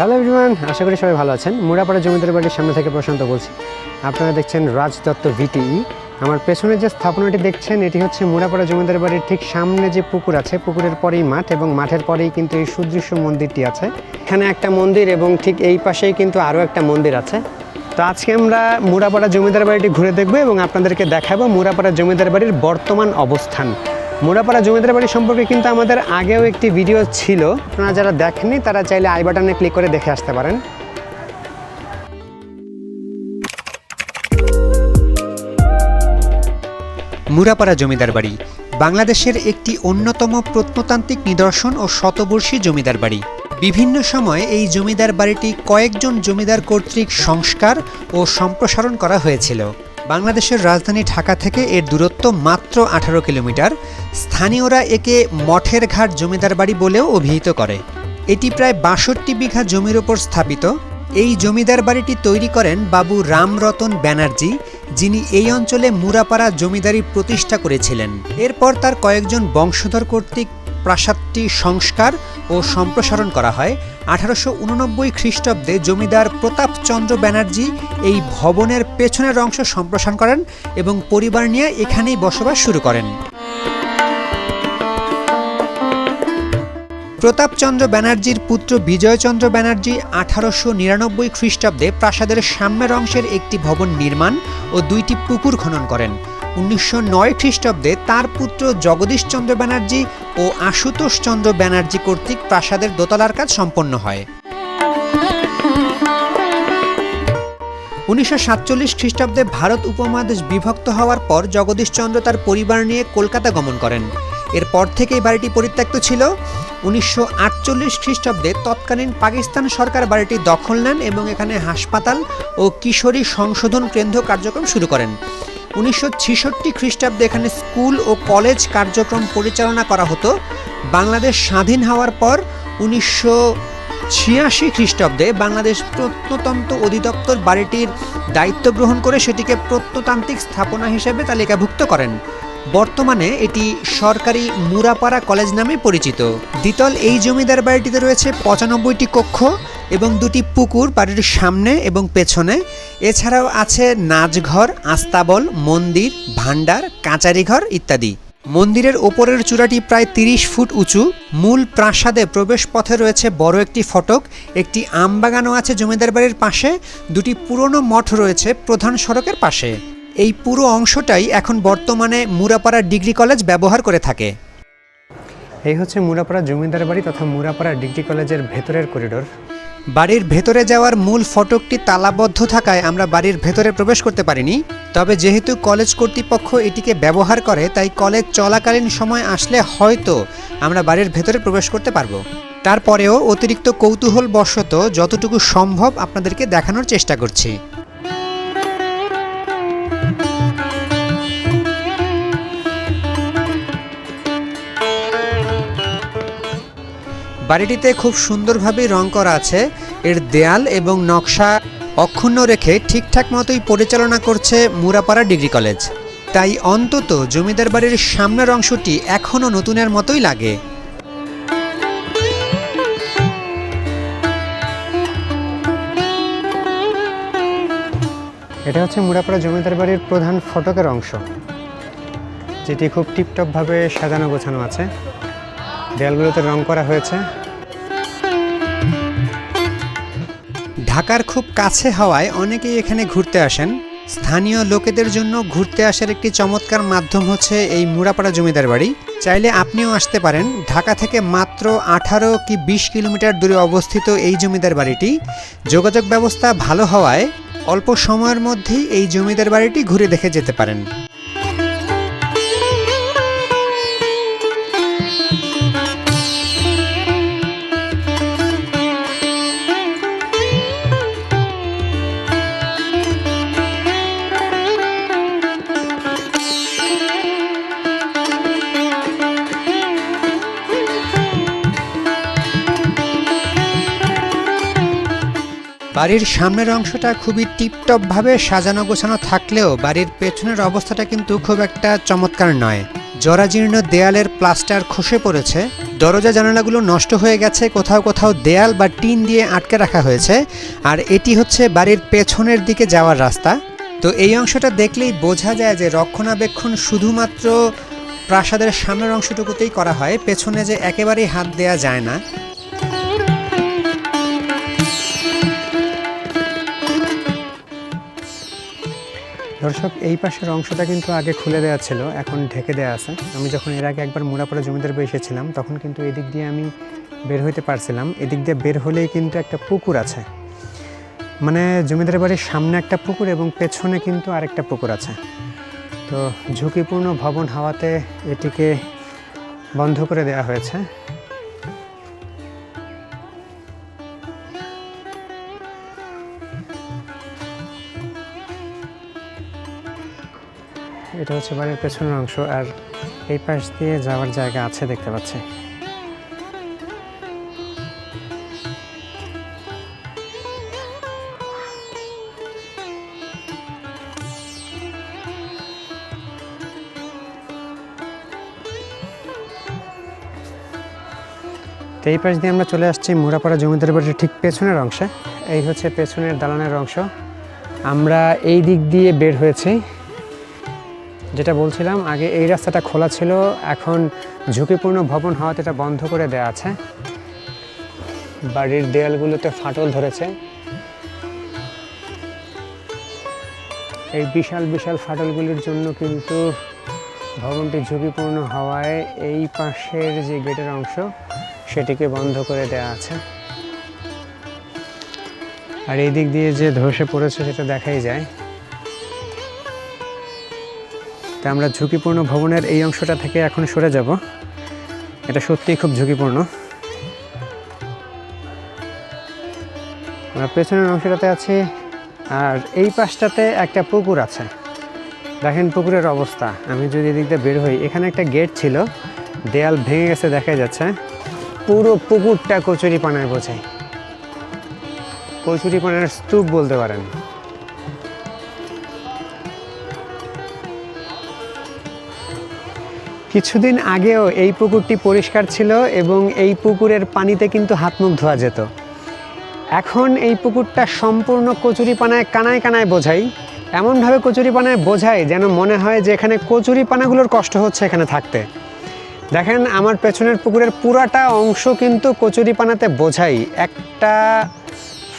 Hello everyone আশা করি সবাই ভালো আছেন। মুড়াপাড়া জমিদার বাড়ির সামনে থেকে প্রশান্ত বলছি। আপনারা দেখছেন রাজ দত্ত ভিটিই আমার পেছনে যে স্থাপনাটি দেখছেন, এটি হচ্ছে মুড়াপাড়া জমিদার বাড়ির ঠিক সামনে যে পুকুর আছে, পুকুরের পরেই মাঠ এবং মাঠের পরেই কিন্তু এই সুদৃশ্য মন্দিরটি আছে। এখানে একটা মন্দির এবং ঠিক এই পাশেই কিন্তু আরও একটা মন্দির আছে। তো আজকে আমরা মুড়াপাড়া জমিদার বাড়িটি ঘুরে দেখব এবং আপনাদেরকে দেখাবো মুড়াপাড়া জমিদার বাড়ির বর্তমান অবস্থান। মুড়াপাড়া জমিদার বাড়ি সম্পর্কে কিন্তু আমাদের আগেও একটি ভিডিও ছিল। আপনারা যারা দেখেননি, তারা চাইলে আই বাটনে ক্লিক করে দেখে আসতে পারেন। মুরাপাড়া জমিদার বাড়ি, বাংলাদেশের একটি অন্যতম প্রত্নতান্ত্রিক নিদর্শন ও শতবর্ষী জমিদার বাড়ি। বিভিন্ন সময়ে এই জমিদার বাড়িটি কয়েকজন জমিদার কর্তৃক সংস্কার ও সম্প্রসারণ করা হয়েছিল। বাংলাদেশের রাজধানী ঢাকা থেকে এর দূরত্ব মাত্র আঠারো কিলোমিটার। স্থানীয়রা একে মঠের ঘাট জমিদার বাড়ি বলেও অভিহিত করে। এটি প্রায় বাষট্টি বিঘা জমির ওপর স্থাপিত। এই জমিদার বাড়িটি তৈরি করেন বাবু রামরতন ব্যানার্জি, যিনি এই অঞ্চলে মুরাপাড়া জমিদারি প্রতিষ্ঠা করেছিলেন। এরপর তার কয়েকজন বংশধর কর্তৃক প্রাসাদটি সংস্কার ও সম্প্রসারণ করা হয়। আঠারোশো উননব্বই খ্রিস্টাব্দে জমিদার প্রতাপচন্দ্র ব্যানার্জি এই ভবনের পেছনের অংশ সম্প্রসারণ করেন এবং পরিবার নিয়ে এখানেই বসবাস শুরু করেন। প্রতাপচন্দ্র ব্যানার্জির পুত্র বিজয়চন্দ্র ব্যানার্জি আঠারোশো নিরানব্বই খ্রিস্টাব্দে প্রাসাদের সাম্যের অংশের একটি ভবন নির্মাণ ও দুইটি পুকুর খনন করেন। উনিশশো নয় খ্রিস্টাব্দে তার পুত্র জগদীশচন্দ্র ব্যানার্জি ও আশুতোষ চন্দ্র ব্যানার্জি কর্তৃক প্রাসাদের দোতলার কাজ সম্পন্ন হয়। উনিশশো সাতচল্লিশ খ্রিস্টাব্দে ভারত উপমহাদেশ বিভক্ত হওয়ার পর জগদীশচন্দ্র তার পরিবার নিয়ে কলকাতা গমন করেন। এরপর থেকেই বাড়িটি পরিত্যক্ত ছিল। উনিশশো আটচল্লিশ খ্রিস্টাব্দে তৎকালীন পাকিস্তান সরকার বাড়িটি দখল নেন এবং এখানে হাসপাতাল ও কিশোরী সংশোধন কেন্দ্র কার্যক্রম শুরু করেন। উনিশশো খ্রিস্টাব্দে এখানে স্কুল ও কলেজ কার্যক্রম পরিচালনা করা হতো। বাংলাদেশ স্বাধীন হওয়ার পর উনিশশো ছিয়াশি খ্রিস্টাব্দে বাংলাদেশ প্রত্নতন্ত্র অধিদপ্তর বাড়িটির দায়িত্ব গ্রহণ করে সেটিকে প্রত্নতান্ত্রিক স্থাপনা হিসেবে তালিকাভুক্ত করেন। বর্তমানে এটি সরকারি মুরাপাড়া কলেজ নামে পরিচিত। দ্বিতল এই জমিদার বাড়িটিতে রয়েছে পঁচানব্বইটি কক্ষ। এবং দুটি পুকুর বাড়ির সামনে এবং পেছনে। এছাড়াও আছে নাচঘর, আস্তাবল, মন্দির, ভাণ্ডার, কাচারিঘর ইত্যাদি। মন্দিরের ওপরের চূড়াটি প্রায় তিরিশ ফুট উঁচু। মূল প্রাসাদে প্রবেশ পথে রয়েছে বড় একটি ফটক, একটি আমবাগানও আছে জমিদার বাড়ির পাশে, দুটি পুরনো মঠ রয়েছে প্রধান সড়কের পাশে। এই পুরো অংশটাই এখন বর্তমানে মুরাপাড়া ডিগ্রি কলেজ ব্যবহার করে থাকে। এই হচ্ছে মুরাপাড়া জমিদার বাড়ি তথা মুরাপাড়া ডিগ্রি কলেজের ভেতরের করিডোর। বাড়ির ভেতরে যাওয়ার মূল ফটকটি তালাবদ্ধ থাকায় আমরা বাড়ির ভেতরে প্রবেশ করতে পারিনি। তবে যেহেতু কলেজ কর্তৃপক্ষ এটিকে ব্যবহার করে, তাই কলেজ চলাকালীন সময় আসলে হয়তো আমরা বাড়ির ভেতরে প্রবেশ করতে পারব। তারপরেও অতিরিক্ত কৌতূহলবশত যতটুকু সম্ভব আপনাদেরকে দেখানোর চেষ্টা করছি। বাড়িটিতে খুব সুন্দরভাবে রং করা আছে। এর দেয়াল এবং নকশা অক্ষুণ্ণ রেখে ঠিকঠাক মতোই পরিচালনা করছে মুরাপাড়া ডিগ্রি কলেজ। তাই অন্তত জমিদার বাড়ির সামনের অংশটি এখনও নতুনের মতোই লাগে। এটা হচ্ছে মুরাপাড়া জমিদার বাড়ির প্রধান ফটকের অংশ। যেটি খুব টিপটপভাবে সাজানো গোছানো আছে। দেয়ালগুলোতে রং করা হয়েছে। ঢাকার খুব কাছে হওয়ায় অনেকেই এখানে ঘুরতে আসেন। স্থানীয় লোকেদের জন্য ঘুরতে আসার একটি চমৎকার মাধ্যম হচ্ছে এই মুড়াপাড়া জমিদার বাড়ি। চাইলে আপনিও আসতে পারেন। ঢাকা থেকে মাত্র আঠারো কি বিশ কিলোমিটার দূরে অবস্থিত এই জমিদার বাড়িটি। যোগাযোগ ব্যবস্থা ভালো হওয়ায় অল্প সময়ের মধ্যেই এই জমিদার বাড়িটি ঘুরে দেখে যেতে পারেন। বাড়ির সামনের অংশটা খুবই টিপটপভাবে সাজানো গোছানো থাকলেও বাড়ির পেছনের অবস্থাটা কিন্তু খুব একটা চমৎকার নয়। জরাজীর্ণ দেয়ালের প্লাস্টার খসে পড়েছে, দরজা জানালাগুলো নষ্ট হয়ে গেছে, কোথাও কোথাও দেয়াল বা টিন দিয়ে আটকে রাখা হয়েছে, আর এটি হচ্ছে বাড়ির পেছনের দিকে যাওয়ার রাস্তা। তো এই অংশটা দেখলেই বোঝা যায় যে রক্ষণাবেক্ষণ শুধুমাত্র প্রাসাদের সামনের অংশটুকুতেই করা হয়, পেছনে যে একেবারেই হাত দেয়া যায় না। দর্শক, এই পাশের অংশটা কিন্তু আগে খুলে দেওয়া ছিল, এখন ঢেকে দেওয়া আছে। আমি যখন এর আগে একবার মুড়াপাড়া জমিদার বাড়ি এসেছিলাম, তখন কিন্তু এদিক দিয়ে আমি বের হইতে পারছিলাম। এদিক দিয়ে বের হলেই কিন্তু একটা পুকুর আছে। মানে জমিদার বাড়ির সামনে একটা পুকুর এবং পেছনে কিন্তু আরেকটা পুকুর আছে। তো ঝুঁকিপূর্ণ ভবন হাওয়াতে এটিকে বন্ধ করে দেওয়া হয়েছে। এটা হচ্ছে বাড়ির পেছনের অংশ, আর এই পাশ দিয়ে যাওয়ার জায়গা আছে দেখতে পাচ্ছি। এই পাশ দিয়ে আমরা চলে আসছি মুড়াপাড়া জমিদার বাড়ির ঠিক পেছনের অংশে। এই হচ্ছে পেছনের দালানের অংশ। আমরা এই দিক দিয়ে বের হয়েছি। যেটা বলছিলাম, আগে এই রাস্তাটা খোলা ছিল, এখন ঝুঁকিপূর্ণ ভবন হওয়াতে এটা বন্ধ করে দেওয়া আছে। বাড়ির দেয়ালগুলোতে ফাটল ধরেছে। এই বিশাল বিশাল ফাটলগুলির জন্য কিন্তু ভবনটি ঝুঁকিপূর্ণ হওয়ায় এই পাশের যে গেটের অংশ, সেটিকে বন্ধ করে দেওয়া আছে। আর এই দিক দিয়ে যে ধসে পড়েছে, সেটা দেখাই যায়। তা আমরা ঝুঁকিপূর্ণ ভবনের এই অংশটা থেকে এখন সরে যাব। এটা সত্যিই খুব ঝুঁকিপূর্ণ। আমরা পেছনের অংশটাতে আছি, আর এই পাশটাতে একটা পুকুর আছে। দেখেন পুকুরের অবস্থা। আমি যদি এদিক দিয়ে বের হই, এখানে একটা গেট ছিল, দেয়াল ভেঙে গেছে দেখা যাচ্ছে। পুরো পুকুরটা কচুরি পানায় বোঝায়। কচুরি পানার স্তূপ বলতে পারেন। কিছুদিন আগেও এই পুকুরটি পরিষ্কার ছিল এবং এই পুকুরের পানিতে কিন্তু হাত মুখ ধোয়া যেত। এখন এই পুকুরটা সম্পূর্ণ কচুরি পানায় কানায় কানায় বোঝাই। এমনভাবে কচুরি পানায় বোঝাই যেন মনে হয় যে এখানে কচুরি পানাগুলোর কষ্ট হচ্ছে এখানে থাকতে। দেখেন, আমার পেছনের পুকুরের পুরাটা অংশ কিন্তু কচুরি পানাতে বোঝাই। একটা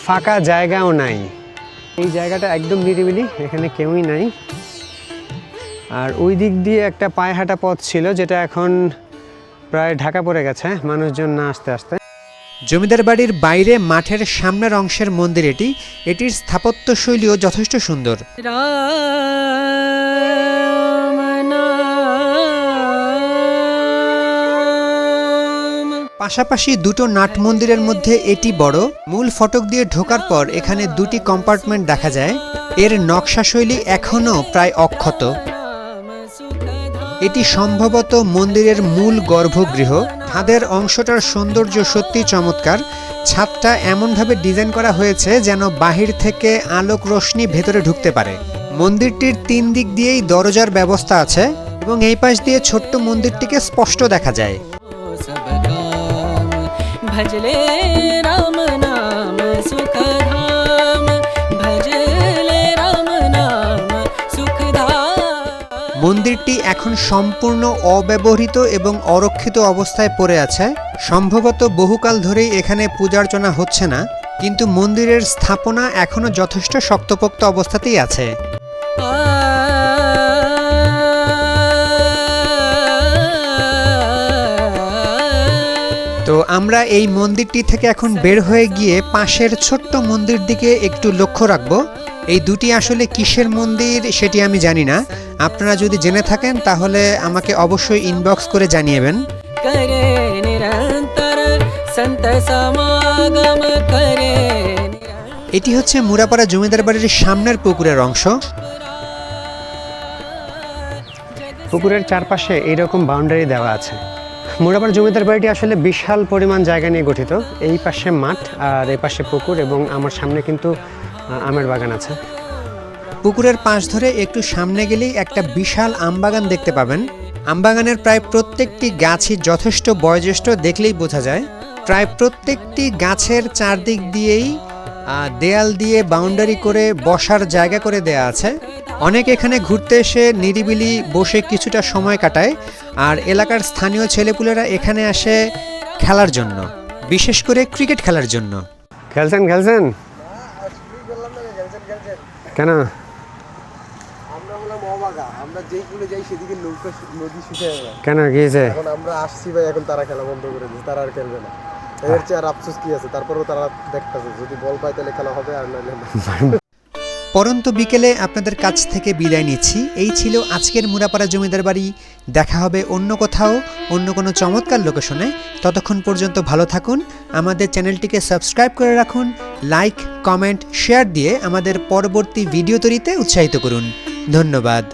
ফাঁকা জায়গাও নাই। এই জায়গাটা একদম নিরিবিলি, এখানে কেউই নাই। আর ওই দিক দিয়ে একটা পায়ে হাঁটা পথ ছিল যেটা এখন প্রায় ঢাকা পড়ে গেছে মানুষজন না আসতে আসতে। জমিদার বাড়ির বাইরে মাঠের সামনের অংশের মন্দির এটি। এটির স্থাপত্য শৈলীও যথেষ্ট সুন্দর। পাশাপাশি দুটো নাট মন্দিরের মধ্যে এটি বড়। মূল ফটক দিয়ে ঢোকার পর এখানে দুটি কম্পার্টমেন্ট দেখা যায়। এর নকশা শৈলী এখনও প্রায় অক্ষত। এটি সম্ভবত মন্দিরের মূল গর্ভগৃহ। ছাদের অংশটার সৌন্দর্য সত্যি চমৎকার। ছাদটা এমনভাবে ডিজাইন করা হয়েছে যেন বাহির থেকে আলোক রশ্মি ভেতরে ঢুকতে পারে। মন্দিরটির তিন দিক দিয়েই দরজার ব্যবস্থা আছে এবং এই পাশ দিয়ে ছোট্ট মন্দিরটিকে স্পষ্ট দেখা যায়। মন্দিরটি এখন সম্পূর্ণ অব্যবহৃত এবং অরক্ষিত অবস্থায় পড়ে আছে। সম্ভবত বহুকাল ধরেই এখানে পূজার্চনা হচ্ছে না, কিন্তু মন্দিরের স্থাপনা এখনও যথেষ্ট শক্তপোক্ত অবস্থাতেই আছে। তো আমরা এই মন্দিরটি থেকে এখন বের হয়ে গিয়ে পাশের ছোট্ট মন্দির দিকে একটু লক্ষ্য রাখব। এই দুটি আসলে কিসের মন্দির সেটি আমি জানি না আপনারা যদি জেনে থাকেন তাহলে আমাকে অবশ্যই ইনবক্স করে জানিয়েবেন। এটি হচ্ছে মুরাপাড়া জমিদার বাড়ির সামনের পুকুরের অংশ। পুকুরের চারপাশে এইরকম বাউন্ডারি দেওয়া আছে। মুরাপাড়া জমিদার বাড়িটি আসলে বিশাল পরিমাণ জায়গা নিয়ে গঠিত। এই পাশে মাঠ আর এই পাশে পুকুর এবং আমার সামনে কিন্তু আমের বাগান আছে। পুকুরের পাশ ধরে একটু সামনে গেলেই একটা বিশাল আমবাগান দেখতে পাবেন। আমবাগানের প্রায় প্রত্যেকটি গাছই যথেষ্ট বয়োজ্যেষ্ঠ দেখলেই বোঝা যায়। প্রায় প্রত্যেকটি গাছের চারদিক দিয়েই দেয়াল দিয়ে বাউন্ডারি করে বসার জায়গা করে দেয়া আছে। অনেক এখানে ঘুরতে এসে নিরিবিলি বসে কিছুটা সময় কাটায়। আর এলাকার স্থানীয় ছেলেপুলেরা এখানে আসে খেলার জন্য, বিশেষ করে ক্রিকেট খেলার জন্য। খেলছেন খেলছেন? কেন? আমরা হলাম অবাগা। আমরা যেই কুলে যাই সেদিকে নৌকা নদী শুকিয়ে যায় কেন গিয়েছে এখন আমরা আসছি ভাই এখন তারা খেলা বন্ধ করে দিয়েছে তারা আর খেলবে না। এর চেয়ে আর আফসোস কি আছে? তারপরেও তারা দেখতেছে যদি বল পায় তাহলে খেলা হবে আর নাহলে পরন্ত বিকেলে আপনাদের কাছ থেকে বিদায় নিচ্ছি। এই ছিল আজকের মুরাপাড়া জমিদার বাড়ি। দেখা হবে অন্য কোথাও, অন্য কোনো চমৎকার লোকেশনে ততক্ষণ পর্যন্ত ভালো থাকুন। আমাদের চ্যানেলটিকে সাবস্ক্রাইব করে রাখুন। লাইক কমেন্ট শেয়ার দিয়ে আমাদের পরবর্তী ভিডিও তৈরিতে উৎসাহিত করুন। ধন্যবাদ।